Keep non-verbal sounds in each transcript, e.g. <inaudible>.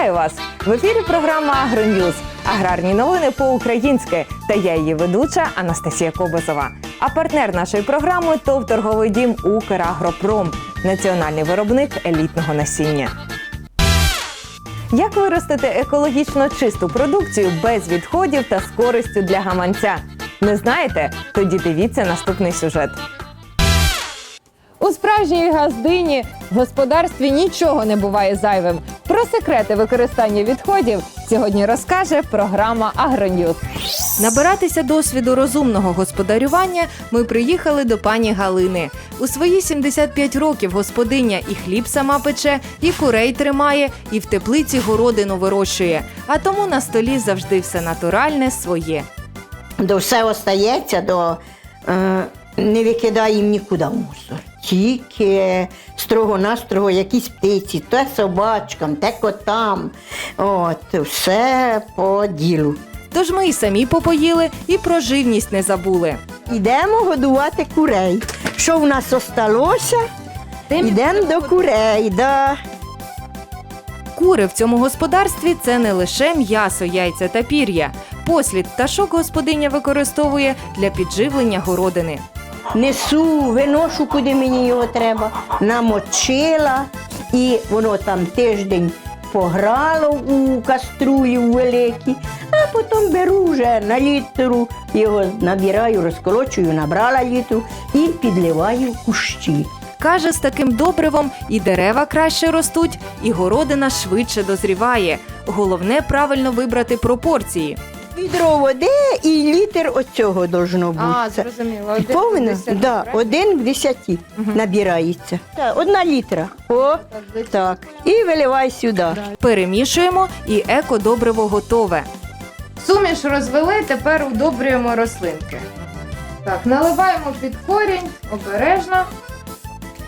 Вітаю вас! В ефірі програма Агроньюз. Аграрні новини по-українськи. Та я її ведуча Анастасія Кобесова. А партнер нашої програми ТОВ торговий дім Украгропром, національний виробник елітного насіння. Як виростити екологічно чисту продукцію без відходів та з користю для гаманця? Не знаєте? Тоді дивіться наступний сюжет. Справжній газдині в господарстві нічого не буває зайвим. Про секрети використання відходів сьогодні розкаже програма Агроньюз. Набиратися досвіду розумного господарювання ми приїхали до пані Галини. У свої 75 років господиня і хліб сама пече, і курей тримає, і в теплиці городину вирощує. А тому на столі завжди все натуральне своє. До все остається, до е, не викидаємо нікуди в мусор. Тільки строго-настрого якісь птиці, те собачкам, те котам. От, все по ділу. Тож ми і самі попоїли, і про живність не забули. Йдемо годувати курей. Що в нас осталося? Йдемо до курей. Да. Кури в цьому господарстві це не лише м'ясо, яйця та пір'я. Послід пташок господиня використовує для підживлення городини. Несу, виношу, куди мені його треба, намочила, і воно там тиждень пограло у каструлі великій, а потім беру вже на літру, його набираю, розколочую, набрала літру і підливаю кущі. Каже, з таким добривом і дерева краще ростуть, і городина швидше дозріває. Головне правильно вибрати пропорції. Відро води і літр оцього должно бути. зрозуміло. Повинно? Да, один в десяті набирається. Так, одна літра. О, так. І виливай сюди. Перемішуємо і екодобриво готове. Суміш розвели, тепер удобрюємо рослинки. Так, наливаємо під корінь обережно.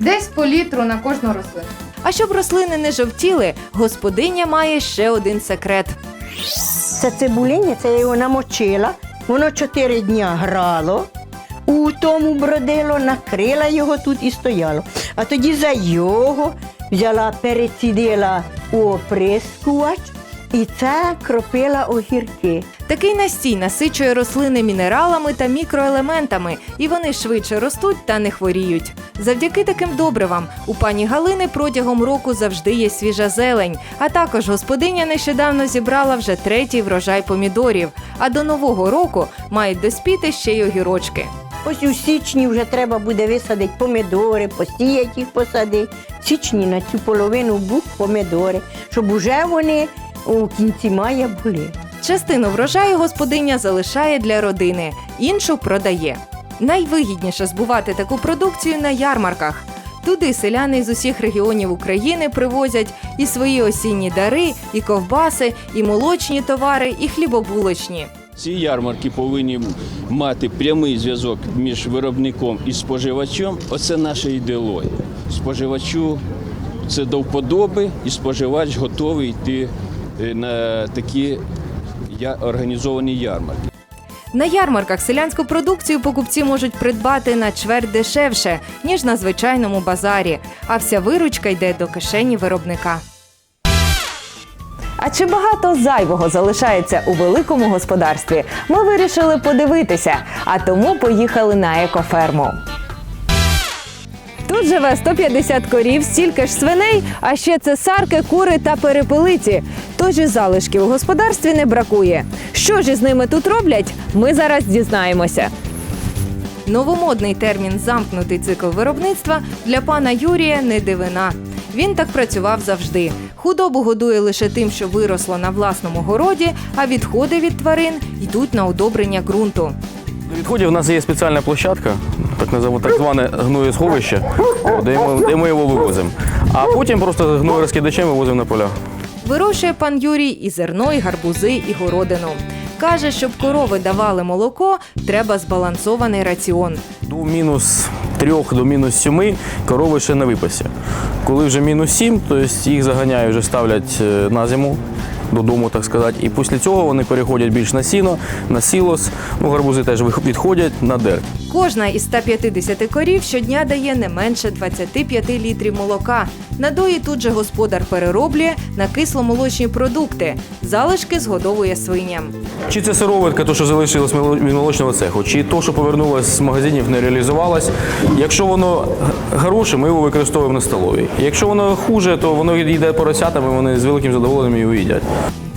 Десь по літру на кожну рослину. А щоб рослини не жовтіли, господиня має ще один секрет. Це цибуління, це його намочила. Воно чотири дня грало, у тому бродило, накрила його тут і стояло. А тоді за його взяла, перецідила у оприскувач і це кропила огірки. Такий настій насичує рослини мінералами та мікроелементами, і вони швидше ростуть та не хворіють. Завдяки таким добривам у пані Галини протягом року завжди є свіжа зелень. А також господиня нещодавно зібрала вже третій врожай помідорів. А до нового року мають доспіти ще й огірочки. Ось у січні вже треба буде висадити помідори, посіяти їх посадити. В січні на цю половину бух помідори, щоб уже вони у кінці мая були. Частину врожаю господиня залишає для родини, іншу продає. Найвигідніше збувати таку продукцію на ярмарках. Туди селяни з усіх регіонів України привозять і свої осінні дари, і ковбаси, і молочні товари, і хлібобулочні. Ці ярмарки повинні мати прямий зв'язок між виробником і споживачем. Оце наша ідеологія. Споживачу це до вподоби, і споживач готовий йти на такі я- організовані ярмарки. На ярмарках селянську продукцію покупці можуть придбати на чверть дешевше, ніж на звичайному базарі, а вся виручка йде до кишені виробника. А чи багато зайвого залишається у великому господарстві? Ми вирішили подивитися, а тому поїхали на екоферму. Тут живе 150 корів, стільки ж свиней, а ще цесарки, кури та перепелиці. Тож і залишків у господарстві не бракує. Що ж із ними тут роблять? Ми зараз дізнаємося. Новомодний термін замкнутий цикл виробництва для пана Юрія не дивина. Він так працював завжди. Худобу годує лише тим, що виросло на власному городі, а відходи від тварин йдуть на удобрення ґрунту. До відходів у нас є спеціальна площадка, так називаємо так зване гноєсховище, де ми, де ми його вивозимо. А потім просто гною розкидачем вивозимо на поля. Вирощує пан Юрій і зерно, і гарбузи, і городину. Каже, щоб корови давали молоко, треба збалансований раціон. До мінус трьох, до мінус сіми корови ще не випасі. Коли вже мінус сім, то їх заганяють, вже ставлять е, на зиму. Додому, так сказати, і після цього вони переходять більш на сіно, на сілос. Ну, гарбузи теж відходять на дерт. Кожна із 150 корів щодня дає не менше 25 літрів молока. Надої тут же господар перероблює на кисломолочні продукти. Залишки згодовує свиням. Чи це сироватка, то, що залишилось від молочного цеху, чи то, що повернулось з магазинів, не реалізувалось. Якщо воно хороше, ми його використовуємо на столовій. Якщо воно хуже, то воно йде поросятам, і вони з великим задоволенням його їдять.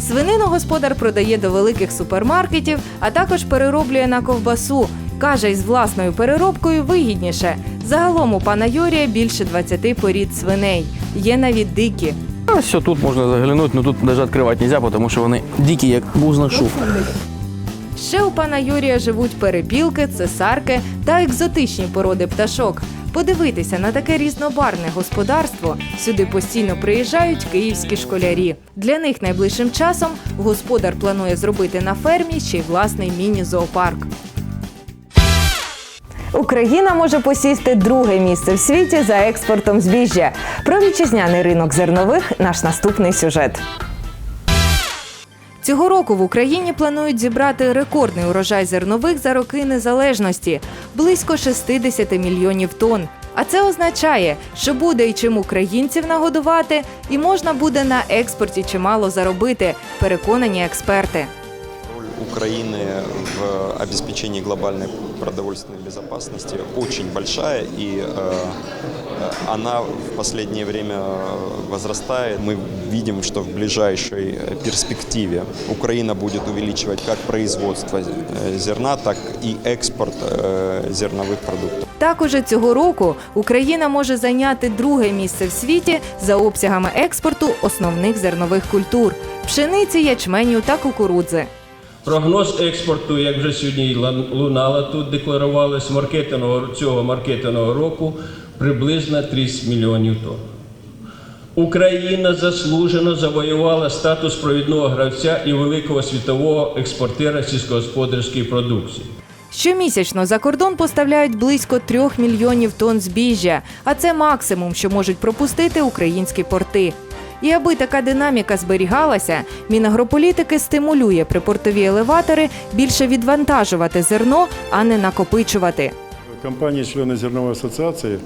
Свинину господар продає до великих супермаркетів, а також перероблює на ковбасу. Каже, із власною переробкою вигідніше. Загалом у пана Юрія більше 20 порід свиней. Є навіть дикі. А все, тут можна заглянути, але тут навіть відкривати не можна, тому що вони дикі, як бузна шуха. Ще у пана Юрія живуть перепілки, цесарки та екзотичні породи пташок. Подивитися на таке різнобарне господарство сюди постійно приїжджають київські школярі. Для них найближчим часом господар планує зробити на фермі ще й власний міні-зоопарк. Україна може посісти друге місце в світі за експортом збіжжя. Про вітчизняний ринок зернових наш наступний сюжет. Цього року в Україні планують зібрати рекордний урожай зернових за роки незалежності близько 60 мільйонів тонн. А це означає, що буде і чим українців нагодувати, і можна буде на експорті чимало заробити, переконані експерти. Роль Украины в обеспечении глобальной продовольственной безопасности очень большая, и э, э, она в последнее время возрастает. Мы видим, что в ближайшей перспективе Украина будет увеличивать как производство э, зерна, так и экспорт э, зерновых продуктов. Також цього року Україна може зайняти друге місце в світі за обсягами експорту основних зернових культур пшениці, ячменю та кукурудзи. Прогноз експорту, як вже сьогодні лунало тут, декларувалось маркетингового цього маркетингового року приблизно 30 мільйонів тонн. Україна заслужено завоювала статус провідного гравця і великого світового експортера сільськогосподарської продукції. Щомісячно за кордон поставляють близько трьох мільйонів тонн збіжжя, а це максимум, що можуть пропустити українські порти. І аби така динаміка зберігалася, Мінагрополітики стимулює припортові елеватори більше відвантажувати зерно, а не накопичувати. Компанії-члени зернової ассоциации, м,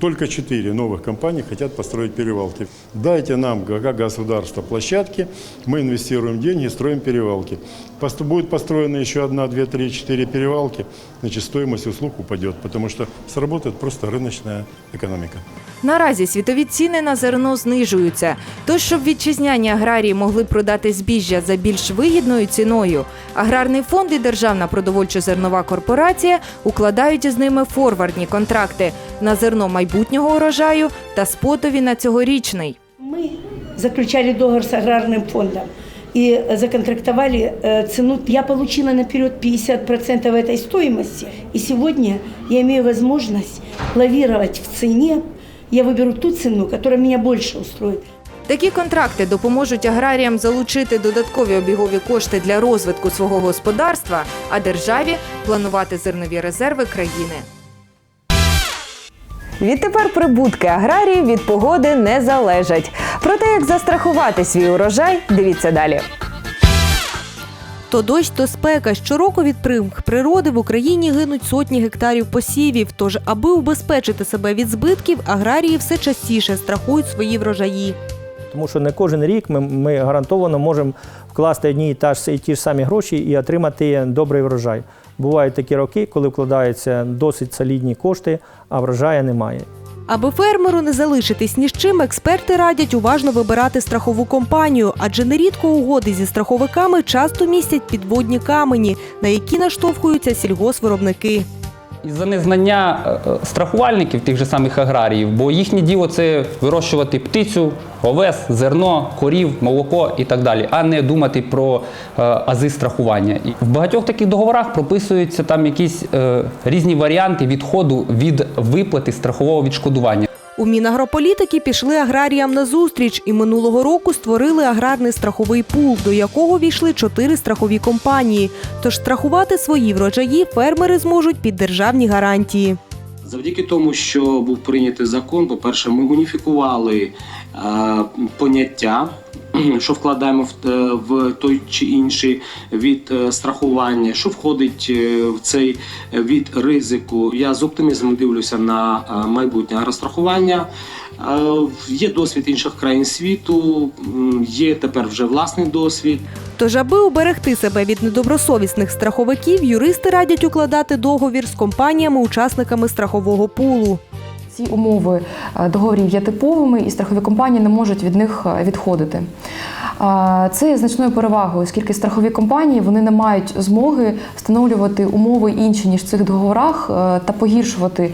только четыре новых компании хотят построить перевалки. Дайте нам, г- как государство, площадки, мы инвестируем деньги, строим перевалки. Пост- Будет построена еще одна, две, три, четыре перевалки, значит, стоимость услуг упадет, потому что сработает просто рыночная экономика. Наразі світові ціни на зерно знижуються. Тож, щоб вітчизняні аграрії могли продати збіжжя за більш вигідною ціною, аграрний фонд і Державна продовольчо-зернова корпорація укладають із ними форвардні контракти на зерно майбутнього урожаю та спотові на цьогорічний. Мы заключали договор с аграрным фондом и э, законтрактовали э, цену. Я получила наперед 50% этой стоимости. И сегодня я имею возможность лавировать в цене. Я выберу ту цену, которая меня больше устроит. Такі контракти допоможуть аграріям залучити додаткові обігові кошти для розвитку свого господарства, а державі планувати зернові резерви країни. Відтепер прибутки аграріїв від погоди не залежать. Про те, як застрахувати свій урожай, дивіться далі. То дощ, то спека. Щороку від примх природи в Україні гинуть сотні гектарів посівів. Тож, аби убезпечити себе від збитків, аграрії все частіше страхують свої врожаї. Тому що не кожен рік ми, ми гарантовано можемо вкласти одні і, та ж, і ті ж самі гроші і отримати добрий врожай. Бувають такі роки, коли вкладаються досить солідні кошти, а врожаю немає. Аби фермеру не залишитись ні з чим, експерти радять уважно вибирати страхову компанію, адже нерідко угоди зі страховиками часто містять підводні камені, на які наштовхуються сільгосвиробники. Із-за незнання е, е, страхувальників, тих же самих аграріїв, бо їхнє діло це вирощувати птицю, овес, зерно, корів, молоко і так далі, а не думати про е, ази страхування. І в багатьох таких договорах прописуються там якісь різні варіанти відходу від виплати страхового відшкодування. У Мінагрополітики пішли аграріям на зустріч і минулого року створили аграрний страховий пул, до якого війшли чотири страхові компанії. Тож страхувати свої врожаї фермери зможуть під державні гарантії. Завдяки тому, що був прийнятий закон, по-перше, ми уніфікували е, поняття що вкладаємо в, е, в той чи інший від е, страхування, що входить е, в цей від ризику. Я з оптимізмом дивлюся на майбутнє агрострахування. Є досвід інших країн світу, є тепер вже власний досвід. Тож, аби уберегти себе від недобросовісних страховиків, юристи радять укладати договір з компаніями-учасниками страхового пулу. Ці умови е, договорів є типовими, і страхові компанії не можуть від них е, відходити. Це є значною перевагою, оскільки страхові компанії вони не мають змоги встановлювати умови інші ніж в цих договорах е, та погіршувати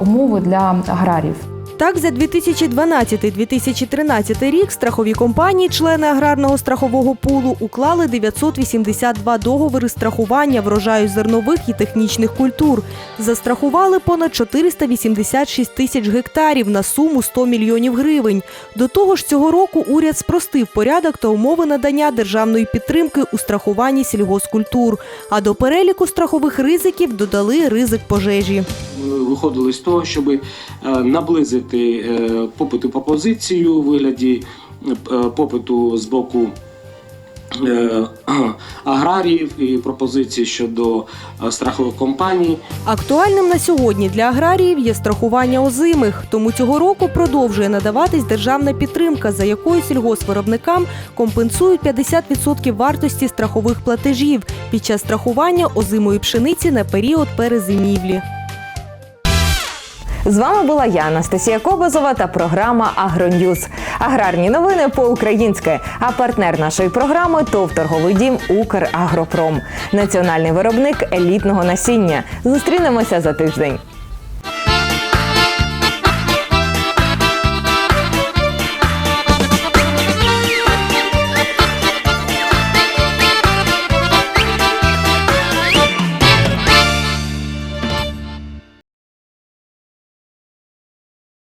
умови для аграріїв. Так, за 2012-2013 рік страхові компанії, члени аграрного страхового пулу, уклали 982 договори страхування врожаю зернових і технічних культур. Застрахували понад 486 тисяч гектарів на суму 100 мільйонів гривень. До того ж, цього року уряд спростив порядок та умови надання державної підтримки у страхуванні сільгоскультур. А до переліку страхових ризиків додали ризик пожежі. Ми виходили з того, щоб е, наблизити е, попит і пропозицію у вигляді е, попиту з боку е, <clears throat> аграріїв і пропозиції щодо страхових компаній. Актуальним на сьогодні для аграріїв є страхування озимих. Тому цього року продовжує надаватись державна підтримка, за якою сільгоспвиробникам компенсують 50% вартості страхових платежів під час страхування озимої пшениці на період перезимівлі. З вами була я, Анастасія Кобозова та програма Агроньюз. Аграрні новини по-українськи. А партнер нашої програми ТОВ торговий дім Украгропром, національний виробник елітного насіння. Зустрінемося за тиждень.